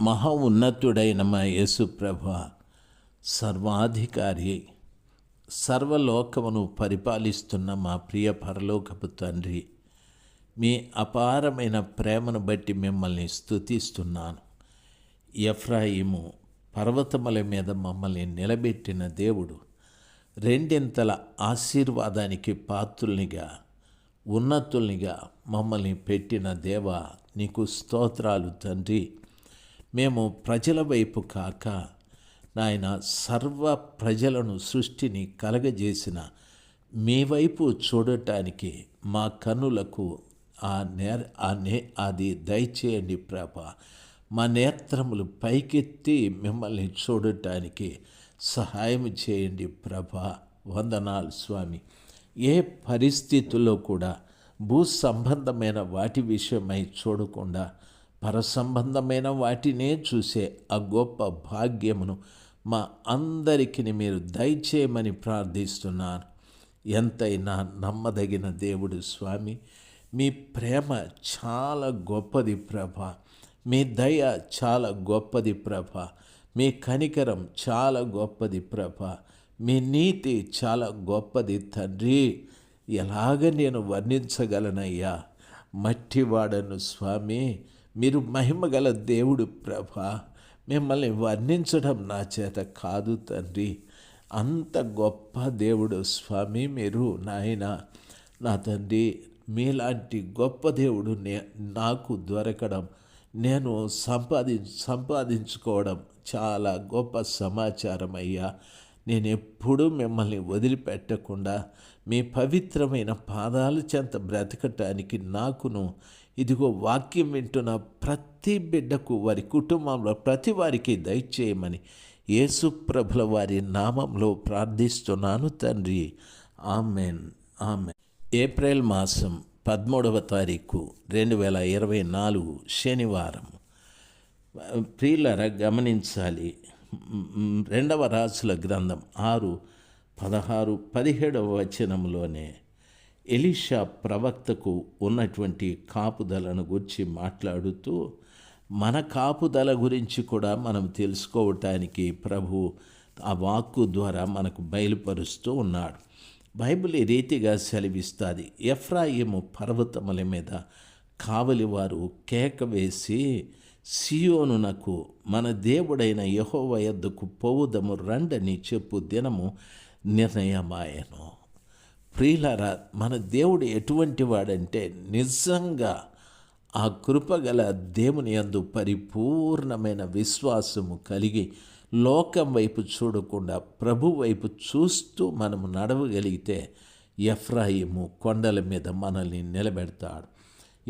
మహా ఉన్నతుడైన మా యేసుప్రభ సర్వాధికారి సర్వలోకమును పరిపాలిస్తున్న మా ప్రియ పరలోకపు తండ్రి మీ అపారమైన ప్రేమను బట్టి మిమ్మల్ని స్థుతిస్తున్నాను ఎఫ్రాయిము పర్వతముల మీద మమ్మల్ని నిలబెట్టిన దేవుడు రెండింతల ఆశీర్వాదానికి పాత్రుల్నిగా ఉన్నతుల్నిగా మమ్మల్ని పెట్టిన దేవ నీకు స్తోత్రాలు తండ్రి. మేము ప్రజల వైపు కాక నాయన సర్వ ప్రజలను సృష్టిని కలగజేసిన మీ వైపు చూడటానికి మా కన్నులకు ఆ నే ఆ నే అది దయచేయండి ప్రభ. మా నేత్రములు పైకెత్తి మిమ్మల్ని చూడటానికి సహాయం చేయండి ప్రభ. వందనాలు స్వామి. ఏ పరిస్థితుల్లో కూడా భూ సంబంధమైన వాటి విషయమై చూడకుండా పరసంబంధమైన వాటినే చూసే ఆ గొప్ప భాగ్యమును మా అందరికీ మీరు దయచేయమని ప్రార్థిస్తున్నాను ఎంతైనా నమ్మదగిన దేవుడు స్వామి మీ ప్రేమ చాలా గొప్పది ప్రభ. మీ దయ చాలా గొప్పది ప్రభ. మీ కనికరం చాలా గొప్పది ప్రభ. మీ నీతి చాలా గొప్పది తండ్రి. ఎలాగ నేను వర్ణించగలనయ్యా? మట్టివాడను స్వామి మీరు మహిమగల దేవుడు ప్రభ మిమ్మల్ని వర్ణించడం నా చేత కాదు తండ్రి. అంత గొప్ప దేవుడు స్వామి మీరు నాయన. నా తండ్రి మీలాంటి గొప్ప దేవుడు నే నాకు దొరకడం నేను సంపాది సంపాదించుకోవడం చాలా గొప్ప సమాచారం అయ్యా. నేను ఎప్పుడూ మిమ్మల్ని వదిలిపెట్టకుండా మీ పవిత్రమైన పాదాల చెంత బ్రతకటానికి నాకును ఇదిగో వాక్యం వింటున్న ప్రతి బిడ్డకు వారి కుటుంబంలో ప్రతి వారికి దయచేయమని యేసు ప్రభుల వారి నామంలో ప్రార్థిస్తున్నాను తండ్రి. ఆమెన్. ఆమెన్. ఏప్రిల్ మాసం పదమూడవ తారీఖు రెండు వేల ఇరవై నాలుగు శనివారం. ప్రియులర గమనించాలి. రెండవ రాసుల గ్రంథం ఆరు పదహారు పదిహేడవ వచనంలోనే ఎలీషా ప్రవక్తకు ఉన్నటువంటి కాపుదలను గురించి మాట్లాడుతూ మన కాపుదల గురించి కూడా మనం తెలుసుకోవటానికి ప్రభు ఆ వాక్కు ద్వారా మనకు బయలుపరుస్తూ ఉన్నాడు. బైబిల్ ఈ రీతిగా సెలవిస్తుంది. ఎఫ్రాయిము పర్వతముల మీద కావలివారు కేక వేసి సియోనునకు మన దేవుడైన యహోవ యొద్దకు పోవుదము రండని చెప్పు దినము నిర్ణయమాయను. ప్రియులారా మన దేవుడు ఎటువంటి వాడంటే నిజంగా ఆ కృపగల దేవుని యందు పరిపూర్ణమైన విశ్వాసము కలిగి లోకం వైపు చూడకుండా ప్రభు వైపు చూస్తూ మనము నడవగలిగితే ఎఫ్రాయిము కొండల మీద మనల్ని నిలబెడతాడు.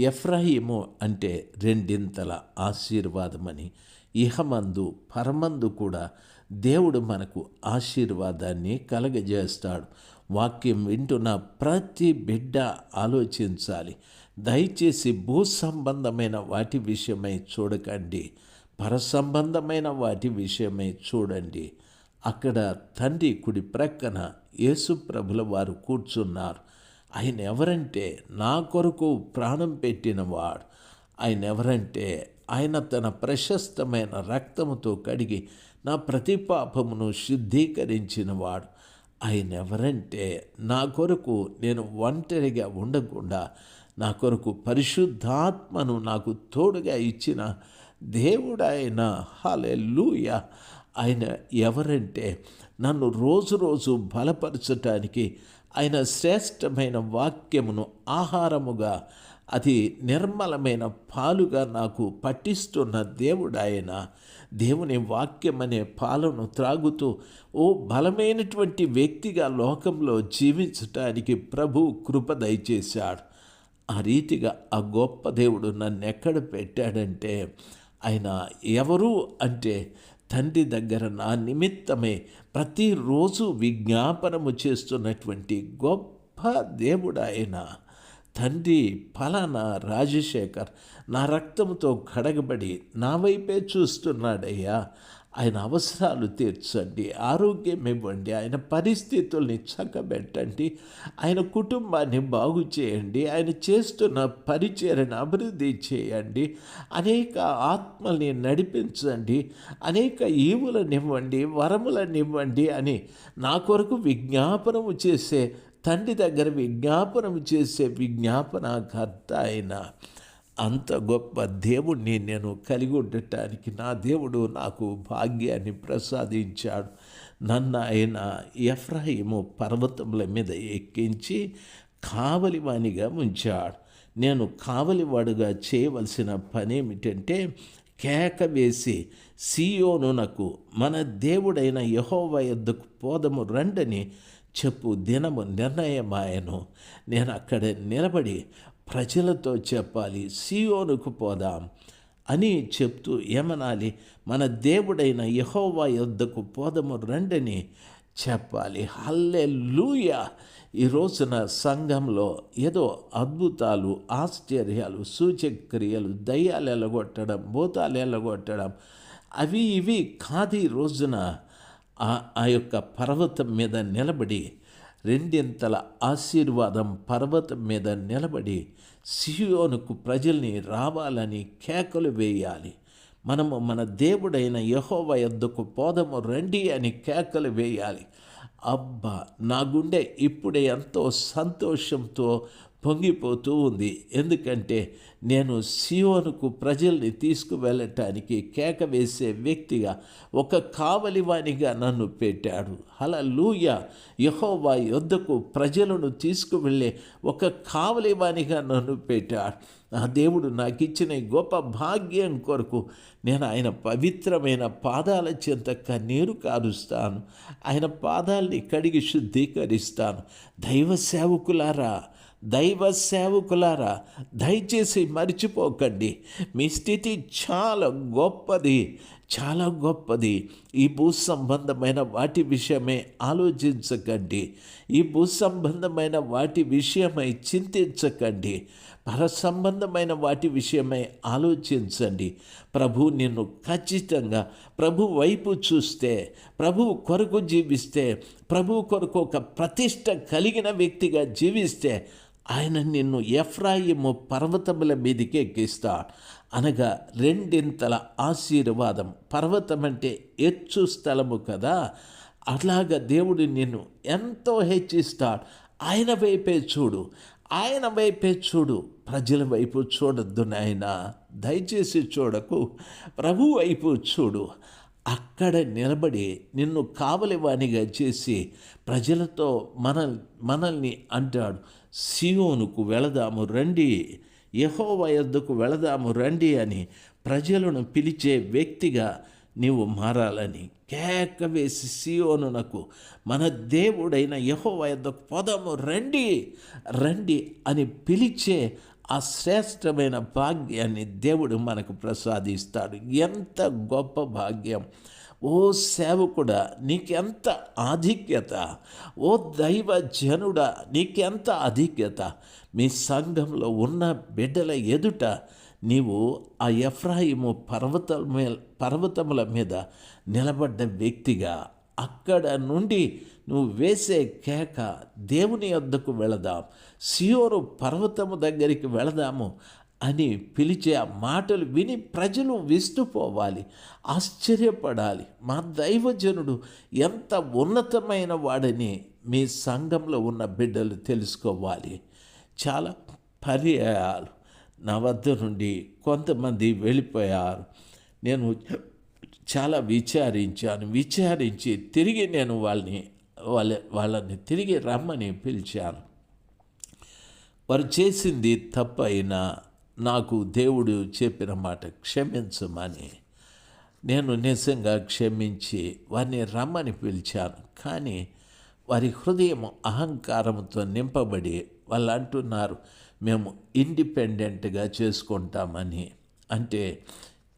ఎఫ్రాయిము అంటే రెండింతల ఆశీర్వాదమని ఇహమందు పరమందు కూడా దేవుడు మనకు ఆశీర్వాదాన్ని కలగజేస్తాడు. వాక్యం వింటున్న ప్రతి బిడ్డ ఆలోచించాలి. దయచేసి భూ సంబంధమైన వాటి విషయమై చూడకండి. పరసంబంధమైన వాటి విషయమై చూడండి. అక్కడ తండ్రి కుడి ప్రక్కన యేసు ప్రభుల వారు కూర్చున్నారు. ఆయన ఎవరంటే నా కొరకు ప్రాణం పెట్టినవాడు ఆయన ఎవరంటే ఆయన తన ప్రశస్తమైన రక్తముతో కడిగి నా ప్రతి పాపమును శుద్ధీకరించినవాడు ఆయన ఎవరంటే నా కొరకు నేను ఒంటరిగా ఉండకుండా నా కొరకు పరిశుద్ధాత్మను నాకు తోడుగా ఇచ్చిన దేవుడు ఆయన హాలెలూయ ఆయన ఎవరంటే నన్ను రోజు రోజు బలపరచటానికి ఆయన శ్రేష్టమైన వాక్యమును ఆహారముగా అది నిర్మలమైన పాలుగా నాకు పట్టిస్తున్న దేవుడాయన దేవుని వాక్యం అనే పాలను త్రాగుతూ ఓ బలమైనటువంటి వ్యక్తిగా లోకంలో జీవించటానికి ప్రభు కృప దయచేశాడు. ఆ రీతిగా ఆ గొప్ప దేవుడు నన్ను ఎక్కడ పెట్టాడంటే ఆయన ఎవరు అంటే తండ్రి దగ్గర నా నిమిత్తమే ప్రతిరోజు విజ్ఞాపనము చేస్తున్నటువంటి గొప్ప దేవుడు ఆయన. తండ్రి ఫలానా రాజశేఖర్ నా రక్తంతో కడగబడి నా వైపే చూస్తున్నాడయ్యా. ఆయన అవసరాలు తీర్చండి ఆరోగ్యం ఇవ్వండి ఆయన పరిస్థితుల్ని చక్కబెట్టండి ఆయన కుటుంబాన్ని బాగు చేయండి ఆయన చేస్తున్న పరిచయను అభివృద్ధి చేయండి అనేక ఆత్మల్ని నడిపించండి అనేక ఈవులనివ్వండి వరములనివ్వండి అని నా కొరకు విజ్ఞాపనము చేసే తండ్రి దగ్గర విజ్ఞాపనం చేసే విజ్ఞాపనకర్త ఆయన. అంత గొప్ప దేవుణ్ణి నేను కలిగి ఉండటానికి నా దేవుడు నాకు భాగ్యాన్ని ప్రసాదించాడు. నన్ను ఆయన ఎఫ్రాయిము పర్వతముల మీద ఎక్కించి కావలివాణిగా ఉంచాడు. నేను కావలివాడుగా చేయవలసిన పని ఏమిటంటే కేక వేసి సీయోనునకు మన దేవుడైన యహోవ యొద్దకు పోదము రండని చెప్పు. దినము నిర్ణయమాయను. నేను అక్కడ నిలబడి ప్రజలతో చెప్పాలి సియోనుకు పోదాం అని చెప్తూ ఏమనాలి? మన దేవుడైన యహోవా యొద్దకు పోదము రండని చెప్పాలి. హల్లే లూయ ఈ రోజున సంఘంలో ఏదో అద్భుతాలు ఆశ్చర్యాలు సూచక్రియలు దయ్యాలు ఎలగొట్టడం భూతాలు ఎలగొట్టడం అవి ఇవి కాదు ఈ రోజున ఆ యొక్క పర్వతం మీద నిలబడి రెండింతల ఆశీర్వాదం పర్వతం మీద నిలబడి సియోనుకు ప్రజల్ని రావాలని కేకలు వేయాలి. మనము మన దేవుడైన యహోవ యొద్దకు పోదము రండి అని కేకలు వేయాలి. అబ్బా నా గుండె ఇప్పుడే ఎంతో సంతోషంతో పొంగిపోతూ ఉంది. ఎందుకంటే నేను సియోనుకు ప్రజల్ని తీసుకువెళ్ళటానికి కేక వేసే వ్యక్తిగా ఒక కావలివాణిగా నన్ను పెట్టాడు. అలా లూయ యహోవా యొద్దకు ప్రజలను తీసుకువెళ్ళే ఒక కావలివాణిగా నన్ను పెట్టాడు. ఆ దేవుడు నాకు ఇచ్చిన గొప్ప భాగ్యం కొరకు నేను ఆయన పవిత్రమైన పాదాల చెంత కన్నీరు కారుస్తాను. ఆయన పాదాల్ని కడిగి శుద్ధీకరిస్తాను. దైవ సేవకులారా దైవ సేవకులారా దయచేసి మర్చిపోకండి. మీ స్థితి చాలా గొప్పది చాలా గొప్పది. ఈ భూ సంబంధమైన వాటి విషయమే ఆలోచించకండి. ఈ భూ సంబంధమైన వాటి విషయమై చింతించకండి. పర సంబంధమైన వాటి విషయమై ఆలోచించండి. ప్రభు నిన్ను ఖచ్చితంగా ప్రభు వైపు చూస్తే ప్రభు కొరకు జీవిస్తే ప్రభు కొరకు ఒక ప్రతిష్ట కలిగిన వ్యక్తిగా జీవిస్తే ఆయన నిన్ను ఎఫ్రాయిము పర్వతముల మీదకి ఎక్కిస్తాడు అనగా రెండింతల ఆశీర్వాదం. పర్వతం అంటే ఎచ్చు స్థలము కదా. అలాగ దేవుడు నిన్ను ఎంతో హెచ్చిస్తాడు. ఆయన వైపే చూడు. ఆయన వైపే చూడు. ప్రజల వైపు చూడొద్దు నాయన. దయచేసి చూడకు. ప్రభు వైపు చూడు. అక్కడ నిలబడి నిన్ను కావలివానిగా చేసి ప్రజలతో మన మనల్ని అంటాడు. సియోనుకు వెళదాము రండి యహో వయద్దుకు వెళదాము రండి అని ప్రజలను పిలిచే వ్యక్తిగా నీవు మారాలని కేక వేసి సియోనునకు మన దేవుడైన యహో వయద్దుకు పొదము రండి రండి అని పిలిచే ఆ శ్రేష్టమైన భాగ్యాన్ని దేవుడు మనకు ప్రసాదిస్తాడు. ఎంత గొప్ప భాగ్యం. ఓ సేవకుడా నీకెంత ఆధిక్యత. ఓ దైవ జనుడా నీకెంత ఆధిక్యత. మీ సంఘంలో ఉన్న బిడ్డల ఎదుట నీవు ఆ ఎఫ్రాయిము పర్వత పర్వతముల మీద నిలబడ్డ వ్యక్తిగా అక్కడ నుండి నువ్వు వేసే కేక దేవుని వద్దకు వెళదాం సియోరు పర్వతము దగ్గరికి వెళదాము అని పిలిచే ఆ మాటలు విని ప్రజలు విస్తుపోవాలి ఆశ్చర్యపడాలి. మా దైవజనుడు ఎంత ఉన్నతమైన వాడని మీ సంఘంలో ఉన్న బిడ్డలు తెలుసుకోవాలి. చాలా పర్యాయాలు. నా వద్ద నుండి కొంతమంది వెళ్ళిపోయారు. నేను చాలా విచారించాను. విచారించి తిరిగి నేను వాళ్ళని వాళ్ళ వాళ్ళని తిరిగి రమ్మని పిలిచాను. వారు చేసింది తప్పైనా నాకు దేవుడు చెప్పిన మాట క్షమించమని నేను నిజంగా క్షమించి వారిని రమ్మని పిలిచాను. కానీ వారి హృదయం అహంకారంతో నింపబడి వాళ్ళు అంటున్నారు మేము ఇండిపెండెంట్గా చేసుకుంటామని. అంటే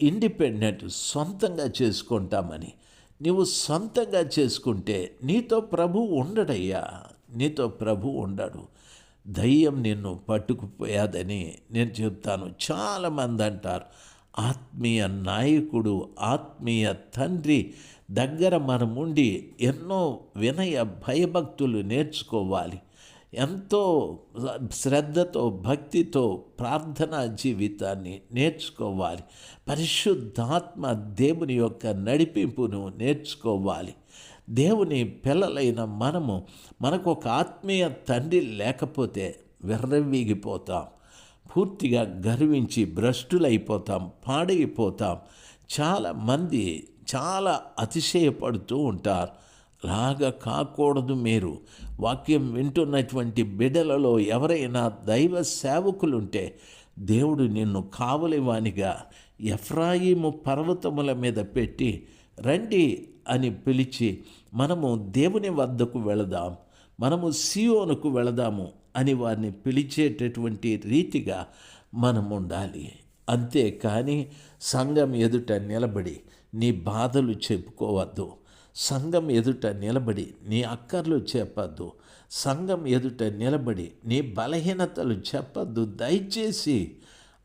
ఇండిపెండెంట్ సొంతంగా చేసుకుంటామని. నీవు సొంతంగా చేసుకుంటే నీతో ప్రభు ఉండడయ్యా. నీతో ప్రభు ఉండడు. దయ్యం నిన్ను పట్టుకుపోయాదని నేను చెప్తాను. చాలామంది అంటారు ఆత్మీయ నాయకుడు ఆత్మీయ తండ్రి దగ్గర మనముండి ఎన్నో వినయ భయభక్తులు నేర్చుకోవాలి. ఎంతో శ్రద్ధతో భక్తితో ప్రార్థనా జీవితాన్ని నేర్చుకోవాలి. పరిశుద్ధాత్మ దేవుని యొక్క నడిపింపును నేర్చుకోవాలి. దేవుని పిల్లలైన మనము మనకు ఒక ఆత్మీయ తండ్రి లేకపోతే విర్రవీగిపోతాం. పూర్తిగా గర్వించి భ్రష్టులైపోతాం పాడైపోతాం. చాలామంది చాలా అతిశయపడుతూ ఉంటారు. లాగా కాకూడదు మీరు. వాక్యం వింటున్నటువంటి బిడలలో ఎవరైనా దైవ సేవకులుంటే దేవుడు నిన్ను కావలివానిగా ఎఫ్రాయిము పర్వతముల మీద పెట్టి రండి అని పిలిచి మనము దేవుని వద్దకు వెళదాం మనము సియోనుకు వెళదాము అని వారిని పిలిచేటటువంటి రీతిగా మనం ఉండాలి అంతేకాని సంఘం ఎదుట నిలబడి నీ బాధలు చెప్పుకోవద్దు. సంఘం ఎదుట నిలబడి నీ అక్కర్లు చెప్పద్దు. సంఘం ఎదుట నిలబడి నీ బలహీనతలు చెప్పద్దు. దయచేసి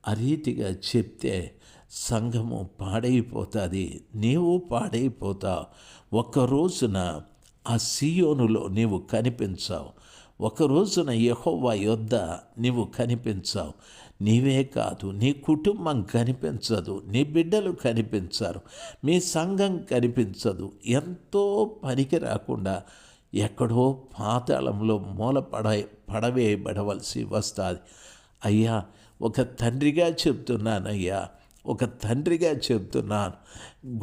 ఆ రీతిగా చెప్తే సంఘము పాడైపోతుంది. నీవు పాడైపోతావు. ఒక రోజున ఆ సియోనులో నీవు కనిపించావు. ఒక రోజున యహోవా యొద్ద నీవు కనిపించావు. నీవే కాదు నీ కుటుంబం కనిపించదు నీ బిడ్డలు కనిపించరు మీ సంఘం కనిపించదు. ఎంతో పనికి రాకుండా ఎక్కడో పాతాళంలో మూల పడ పడవేయబడవలసి వస్తుంది. అయ్యా ఒక తండ్రిగా చెప్తున్నానయ్యా ఒక తండ్రిగా చెప్తున్నాను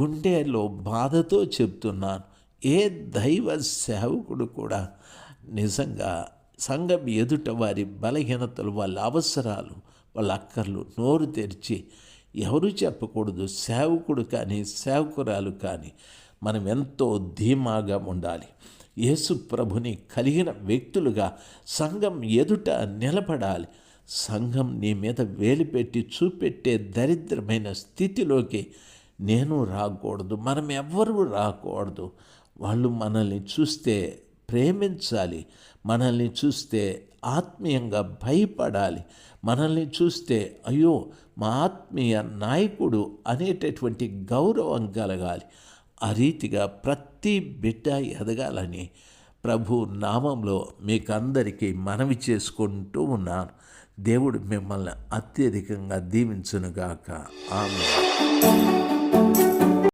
గుండెలో బాధతో చెప్తున్నాను. ఏ దైవ సేవకుడు కూడా నిజంగా సంఘం ఎదుట వారి బలహీనతలు వాళ్ళ అవసరాలు వాళ్ళ అక్కర్లు నోరు తెరిచి ఎవరు చెప్పకూడదు సేవకుడు కానీ సేవకురాలు కానీ మనం ఎంతో ధీమాగా ఉండాలి. యేసు ప్రభుని కలిగిన వ్యక్తులుగా సంఘం ఎదుట నిలబడాలి. సంఘం నీ మీద వేలిపెట్టి చూపెట్టే దరిద్రమైన స్థితిలోకి నేను రాకూడదు మనం ఎవ్వరూ రాకూడదు. వాళ్ళు మనల్ని చూస్తే ప్రేమించాలి మనల్ని చూస్తే ఆత్మీయంగా భయపడాలి. మనల్ని చూస్తే అయ్యో మా ఆత్మీయ నాయకుడు అనేటటువంటి గౌరవం కలగాలి. ఆ రీతిగా ప్రతి బిడ్డ ఎదగాలని ప్రభు నామంలో మీకు అందరికీ మనవి చేసుకుంటూ ఉన్నాను. దేవుడు మిమ్మల్ని అత్యధికంగా దీవించునుగాక. ఆమె